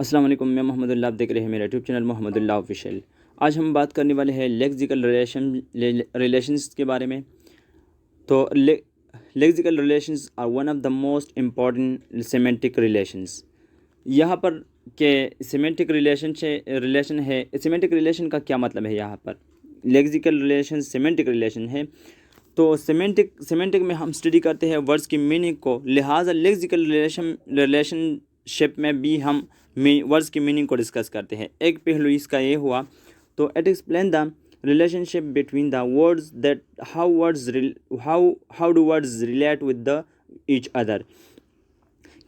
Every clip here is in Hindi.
अस्सलाम वालेकुम मैं मोहम्मदुल्लाह आप देख रहे हैं मेरा यूट्यूब चैनल मोहम्मदुल्लाह ऑफिशियल। आज हम बात करने वाले हैं लेक्सिकल रिलेशन रिलेशंस के बारे में। तो lexical relations are one of the most important semantic relations. यहाँ पर के सीमेंटिक रिलेशन रिलेशन है, सीमेंटिक रिलेशन का क्या मतलब है यहाँ पर? लेक्सिकल रिलेशन, सीमेंटिक रिलेशन है। तो सिमेंटिक सिमेंटिक में हम स्टडी करते हैं वर्ड्स की मीनिंग को, लिहाजा लेक्सिकल रिलेशन रिलेशनशिप में भी हम वर्ड्स की मीनिंग को डिस्कस करते हैं। एक पहलू इसका ये हुआ तो it explain the relationship between the words that how words how how do words relate with the each other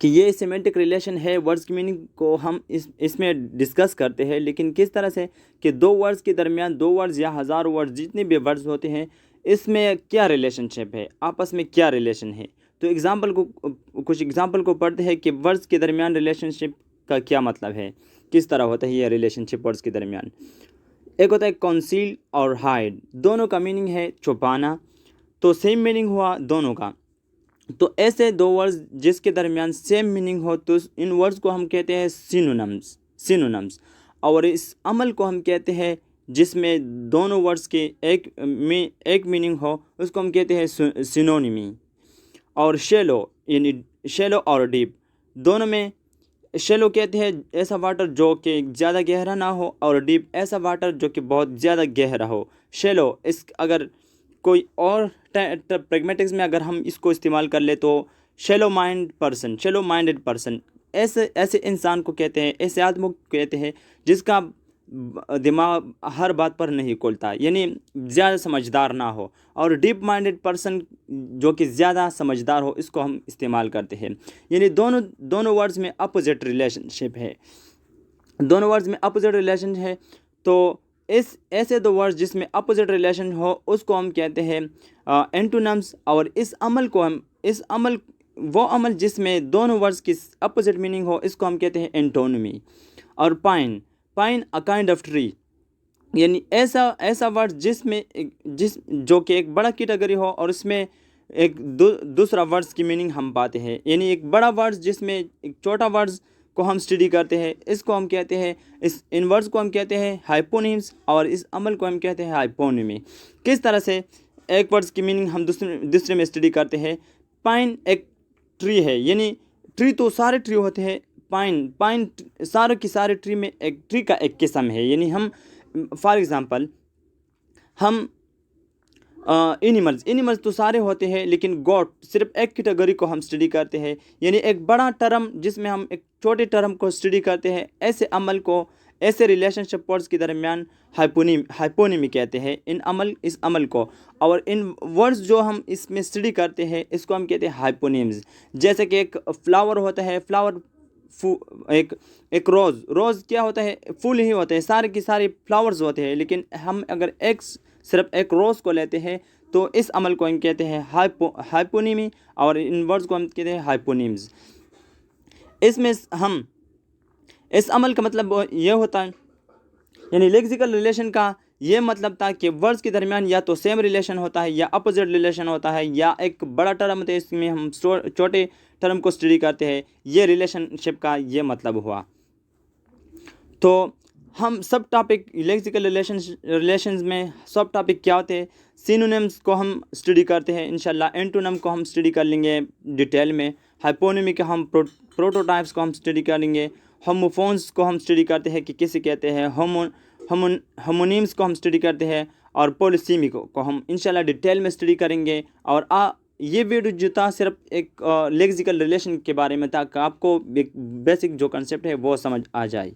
कि ये सीमेंटिक रिलेशन है वर्ड्स की मीनिंग को हम इस, इसमें डिस्कस करते हैं, लेकिन किस तरह से कि दो वर्ड्स के दरमियान, दो वर्ड्स या हज़ार वर्ड्स जितने भी वर्ड्स होते हैं, इसमें क्या रिलेशनशिप है, आपस में क्या रिलेशन है? तो एग्ज़ाम्पल को, कुछ एग्ज़ाम्पल को पढ़ते हैं कि वर्ड्स के दरमियान रिलेशनशिप का क्या मतलब है। किस तरह होता है ये रिलेशनशिप वर्ड्स के दरमियान? एक होता है कौंसील और हाइड दोनों का मीनिंग है छुपाना। तो सेम मीनिंग हुआ दोनों का। तो ऐसे दो वर्ड्स जिसके दरमियान सेम मीनिंग हो तो इन वर्ड्स को हम कहते हैं सिनोनम्स सिनोनम्स और इस अमल को हम कहते हैं जिसमें दोनों वर्ड्स के एक में, एक मीनिंग हो, उसको हम कहते हैं सिनोनिमी और शेलो, यानी शेलो और डीप। दोनों में शेलो कहते हैं, ऐसा वाटर जो कि ज़्यादा गहरा ना हो, और डीप ऐसा वाटर जो कि बहुत ज़्यादा गहरा हो। शेलो, इस अगर कोई और प्रेगमेटिक्स में अगर हम इसको इस्तेमाल कर ले तो shallow mind person shallow minded person ऐसे ऐसे इंसान को कहते हैं, ऐसे आदमी को कहते हैं, जिसका दिमाग हर बात पर नहीं खोलता, यानी ज़्यादा समझदार ना हो। और डीप माइंडेड पर्सन जो कि ज़्यादा समझदार हो, इसको हम इस्तेमाल करते हैं। यानी दोनों दोनों वर्ड्स में अपोजिट रिलेशनशिप है। दोनों वर्ड्स में अपोजिट रिलेशन है तो इस, ऐसे दो वर्ड्स जिसमें अपोजिट रिलेशन हो, उसको हम कहते हैं एंटोनम्स और इस अमल को हम, इस अमल, वो अमल जिसमें दोनों वर्ड्स की अपोजिट मीनिंग हो, इसको हम कहते हैं एंटोनमी और pine pine a kind of tree यानी ऐसा ऐसा वर्ड जिसमें जिस जो कि एक बड़ा कैटेगरी हो और उसमें एक दू, दूसरा वर्ड्स की मीनिंग हम पाते हैं। यानी एक बड़ा वर्ड्स जिसमें एक छोटा वर्ड्स को हम स्टडी करते हैं इसको हम कहते हैं इस इन वर्ड्स को हम कहते हैं हाइपोनिम्स और इस अमल को हम कहते हैं हाइपोनिमी किस तरह से एक वर्ड्स की मीनिंग हम दूसरे दूसरे में स्टडी करते हैं? पाइन एक ट्री है। यानी ट्री तो सारे ट्री होते हैं पाइन पाइन सारे की सारे ट्री में एक, ट्री का एक किस्म है। यानी हम, फॉर एग्ज़ाम्पल हम एनिमल्स एनिमल्स तो सारे होते हैं, लेकिन गॉड सिर्फ़ एक कैटेगरी को हम स्टडी करते हैं। यानी एक बड़ा टर्म जिसमें हम एक छोटे टर्म को स्टडी करते हैं, ऐसे अमल को, ऐसे रिलेशनशिप वर्ड्स के दरमियान हाइपोनी, हाइपोनिमी कहते हैं, इन अमल, इस अमल को। और इन वर्ड्स जो हम इसमें स्टडी करते हैं, इसको हम कहते हैं हाइपोनिम्स। जैसे कि एक फ्लावर होता है, फ्लावर एक एक रोज़ रोज़ क्या होता है? फूल ही होते हैं, सारे के सारे फ्लावर्स होते हैं, लेकिन हम अगर एक, सिर्फ़ एक रोज़ को लेते हैं तो इस अमल को हम कहते हैं हाइपो, हाइपोनीमी, और इन वर्ड्स को हम कहते हैं हाइपोनीम्स। इसमें हम, इस अमल का मतलब यह होता है, यानी लेक्सिकल रिलेशन का ये मतलब था कि वर्ड्स के दरमियान या तो सेम रिलेशन होता है या अपोजिट रिलेशन होता है या एक बड़ा टर्म है इसमें हम छोटे टर्म को स्टडी करते हैं। ये रिलेशनशिप का ये मतलब हुआ। तो हम सब टॉपिक लेक्सिकल रिलेशन रिलेशंस में सब टॉपिक क्या होते हैं? सीनोनिम्स को हम स्टडी करते हैं इंशाल्लाह। एंटोनम को हम स्टडी कर लेंगे डिटेल में। हाइपोनिमी के हम प्रो, प्रोटोटाइप्स को हम स्टडी करेंगे होमोफोन्स को हम स्टडी करते हैं कि किसे कहते हैं? होमोन हमोन हमोनीम्स को हम स्टडी करते हैं और पोलिसीमी को, को हम इंशाल्लाह डिटेल में स्टडी करेंगे। और आ ये वीडियो जो था सिर्फ़ एक लेक्सिकल रिलेशन के बारे में था कि आपको एक बेसिक जो कंसेप्ट है वो समझ आ जाए।